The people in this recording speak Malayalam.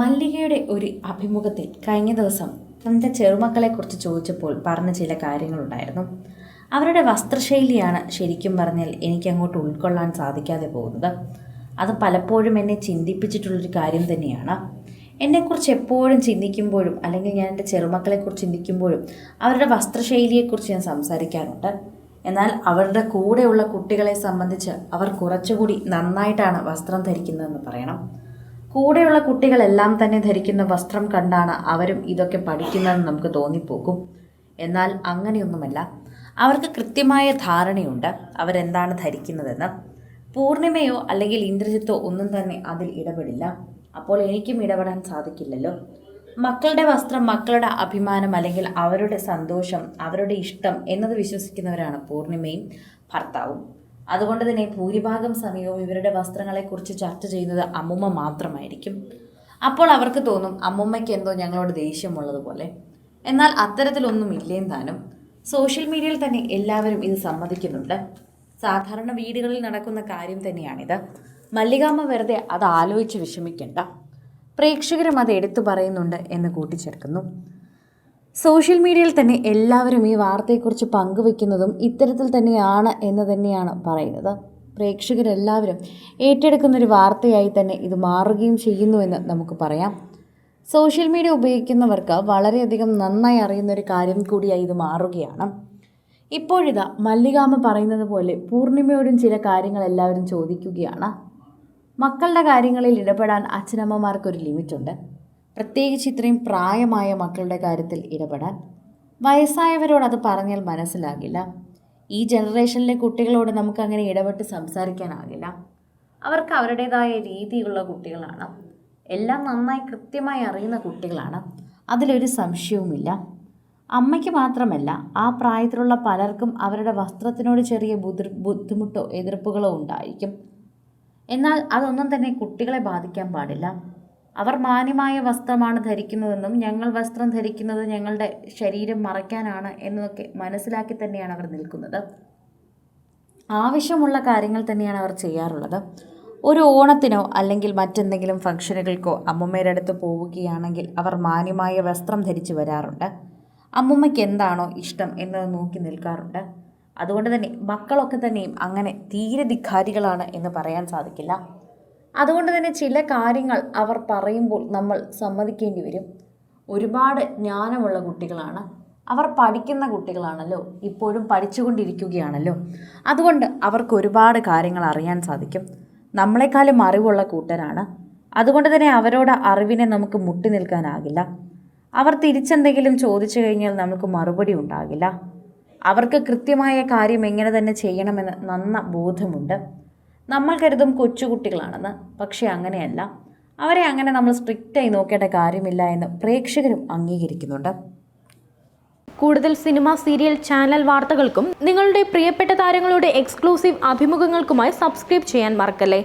മല്ലികയുടെ ഒരു അഭിമുഖത്തിൽ കഴിഞ്ഞ ദിവസം തന്റെ ചെറുമക്കളെക്കുറിച്ച് ചോദിച്ചപ്പോൾ പറഞ്ഞ ചില കാര്യങ്ങളുണ്ടായിരുന്നു. അവരുടെ വസ്ത്രശൈലിയാണ് ശരിക്കും പറഞ്ഞാൽ എനിക്ക് അങ്ങോട്ട് ഉൾക്കൊള്ളാൻ സാധിക്കാതെ പോകുന്നത്. അത് പലപ്പോഴും എന്നെ ചിന്തിപ്പിച്ചിട്ടുള്ളൊരു കാര്യം തന്നെയാണ്. എന്നെക്കുറിച്ച് എപ്പോഴും ചിന്തിക്കുമ്പോഴും അല്ലെങ്കിൽ ഞാൻ എന്റെ ചെറുമക്കളെക്കുറിച്ച് ചിന്തിക്കുമ്പോഴും അവരുടെ വസ്ത്രശൈലിയെക്കുറിച്ച് ഞാൻ സംസാരിക്കാറുണ്ട്. എന്നാൽ അവരുടെ കൂടെയുള്ള കുട്ടികളെ സംബന്ധിച്ച് അവർ കുറച്ചുകൂടി നന്നായിട്ടാണ് വസ്ത്രം ധരിക്കുന്നതെന്ന് പറയണം. കൂടെയുള്ള കുട്ടികളെല്ലാം തന്നെ ധരിക്കുന്ന വസ്ത്രം കണ്ടാണ് അവരും ഇതൊക്കെ പഠിക്കുന്നതെന്ന് നമുക്ക് തോന്നിപ്പോകും. എന്നാൽ അങ്ങനെയൊന്നുമല്ല. അവർക്ക് കൃത്യമായ ധാരണയുണ്ട് അവരെന്താണ് ധരിക്കുന്നതെന്ന്. പൂർണിമയോ അല്ലെങ്കിൽ ഇന്ദ്രജിത്തോ ഒന്നും തന്നെ അതിൽ ഇടപെടില്ല. അപ്പോൾ എനിക്കും ഇടപെടാൻ സാധിക്കില്ലല്ലോ. മക്കളുടെ വസ്ത്രം മക്കളുടെ അഭിമാനം അല്ലെങ്കിൽ അവരുടെ സന്തോഷം അവരുടെ ഇഷ്ടം എന്നത് വിശ്വസിക്കുന്നവരാണ് പൂർണിമയും ഭർത്താവും. അതുകൊണ്ട് തന്നെ ഭൂരിഭാഗം സമയവും ഇവരുടെ വസ്ത്രങ്ങളെക്കുറിച്ച് ചർച്ച ചെയ്യുന്നത് അമ്മുമ്മ മാത്രമായിരിക്കും. അപ്പോൾ അവർക്ക് തോന്നും അമ്മുമ്മയ്ക്ക് എന്തോ ഞങ്ങളോട് ദേഷ്യമുള്ളതുപോലെ. എന്നാൽ അത്തരത്തിലൊന്നും ഇല്ലേം താനും. സോഷ്യൽ മീഡിയയിൽ തന്നെ എല്ലാവരും ഇത് സമ്മതിക്കുന്നുണ്ട്. സാധാരണ വീടുകളിൽ നടക്കുന്ന കാര്യം തന്നെയാണിത്. മല്ലികാമ്മ വെറുതെ അത് ആലോചിച്ച് വിഷമിക്കേണ്ട. പ്രേക്ഷകരും അത് എടുത്തു പറയുന്നുണ്ട് എന്ന് കൂട്ടിച്ചേർക്കുന്നു. സോഷ്യൽ മീഡിയയിൽ തന്നെ എല്ലാവരും ഈ വാർത്തയെക്കുറിച്ച് പങ്കുവെക്കുന്നതും ഇത്തരത്തിൽ തന്നെയാണ് എന്ന് തന്നെയാണ് പറയുന്നത്. പ്രേക്ഷകരെല്ലാവരും ഏറ്റെടുക്കുന്നൊരു വാർത്തയായി തന്നെ ഇത് മാറുകയും ചെയ്യുന്നുവെന്ന് നമുക്ക് പറയാം. സോഷ്യൽ മീഡിയ ഉപയോഗിക്കുന്നവർക്ക് വളരെയധികം നന്നായി അറിയുന്ന ഒരു കാര്യം കൂടിയായി ഇത് മാറുകയാണ്. ഇപ്പോഴിതാ മല്ലികാമ പറയുന്നത് പോലെ പൂർണിമയോടും ചില കാര്യങ്ങൾ എല്ലാവരും ചോദിക്കുകയാണ്. മക്കളുടെ കാര്യങ്ങളിൽ ഇടപെടാൻ അച്ഛനമ്മമാർക്കൊരു ലിമിറ്റുണ്ട്. പ്രത്യേകിച്ച് ഇത്രയും പ്രായമായ മക്കളുടെ കാര്യത്തിൽ ഇടപെടാൻ വയസ്സായവരോട് അത് പറഞ്ഞാൽ മനസ്സിലാകില്ല. ഈ ജനറേഷനിലെ കുട്ടികളോട് നമുക്ക് അങ്ങനെ ഇടപെട്ട് സംസാരിക്കാനാകില്ല. അവർക്ക് അവരുടേതായ രീതിയുള്ള കുട്ടികളാണ്. എല്ലാം നന്നായി കൃത്യമായി അറിയുന്ന കുട്ടികളാണ്. അതിലൊരു സംശയവുമില്ല. അമ്മയ്ക്ക് മാത്രമല്ല ആ പ്രായത്തിലുള്ള പലർക്കും അവരുടെ വസ്ത്രത്തിനോട് ചെറിയ ബുദ്ധി ബുദ്ധിമുട്ടോ എതിർപ്പുകളോ ഉണ്ടായിരിക്കും. എന്നാൽ അതൊന്നും തന്നെ കുട്ടികളെ ബാധിക്കാൻ പാടില്ല. അവർ മാന്യമായ വസ്ത്രമാണ് ധരിക്കുന്നതെന്നും ഞങ്ങൾ വസ്ത്രം ധരിക്കുന്നത് ഞങ്ങളുടെ ശരീരം മറയ്ക്കാനാണ് എന്നൊക്കെ മനസ്സിലാക്കി തന്നെയാണ് അവർ നിൽക്കുന്നത്. ആവശ്യമുള്ള കാര്യങ്ങൾ തന്നെയാണ് അവർ ചെയ്യാറുള്ളത്. ഒരു ഓണത്തിനോ അല്ലെങ്കിൽ മറ്റെന്തെങ്കിലും ഫംഗ്ഷനുകൾക്കോ അമ്മുമ്മയുടെ അടുത്ത് പോവുകയാണെങ്കിൽ അവർ മാന്യമായ വസ്ത്രം ധരിച്ചു വരാറുണ്ട്. അമ്മമ്മയ്ക്ക് എന്താണോ ഇഷ്ടം എന്നത് നോക്കി നിൽക്കാറുണ്ട്. അതുകൊണ്ട് തന്നെ മക്കളൊക്കെ തന്നെയും അങ്ങനെ തീരെ ധിഖാരികളാണ് എന്ന് പറയാൻ സാധിക്കില്ല. അതുകൊണ്ട് തന്നെ ചില കാര്യങ്ങൾ അവർ പറയുമ്പോൾ നമ്മൾ സമ്മതിക്കേണ്ടി വരും. ഒരുപാട് ജ്ഞാനമുള്ള കുട്ടികളാണ്. അവർ പഠിക്കുന്ന കുട്ടികളാണല്ലോ. ഇപ്പോഴും പഠിച്ചുകൊണ്ടിരിക്കുകയാണല്ലോ. അതുകൊണ്ട് അവർക്ക് ഒരുപാട് കാര്യങ്ങൾ അറിയാൻ സാധിക്കും. നമ്മളെക്കാളും അറിവുള്ള കൂട്ടരാണ്. അതുകൊണ്ട് തന്നെ അവരോട് അറിവിനെ നമുക്ക് മുട്ടി നിൽക്കാനാകില്ല. അവർ തിരിച്ചെന്തെങ്കിലും ചോദിച്ചു കഴിഞ്ഞാൽ നമുക്ക് മറുപടി ഉണ്ടാകില്ല. അവർക്ക് കൃത്യമായ കാര്യം എങ്ങനെ തന്നെ ചെയ്യണമെന്ന് നന്ന ബോധമുണ്ട്. നമ്മൾ കരുതും കൊച്ചുകുട്ടികളാണെന്ന്. പക്ഷേ അങ്ങനെയല്ല. അവരെ അങ്ങനെ നമ്മൾ സ്ട്രിക്റ്റായി നോക്കേണ്ട കാര്യമില്ല എന്ന് പ്രേക്ഷകരും അംഗീകരിക്കുന്നുണ്ട്. കൂടുതൽ സിനിമ സീരിയൽ ചാനൽ വാർത്തകൾക്കും നിങ്ങളുടെ പ്രിയപ്പെട്ട താരങ്ങളുടെ എക്സ്ക്ലൂസീവ് അഭിമുഖങ്ങൾക്കുമായി സബ്സ്ക്രൈബ് ചെയ്യാൻ മറക്കല്ലേ?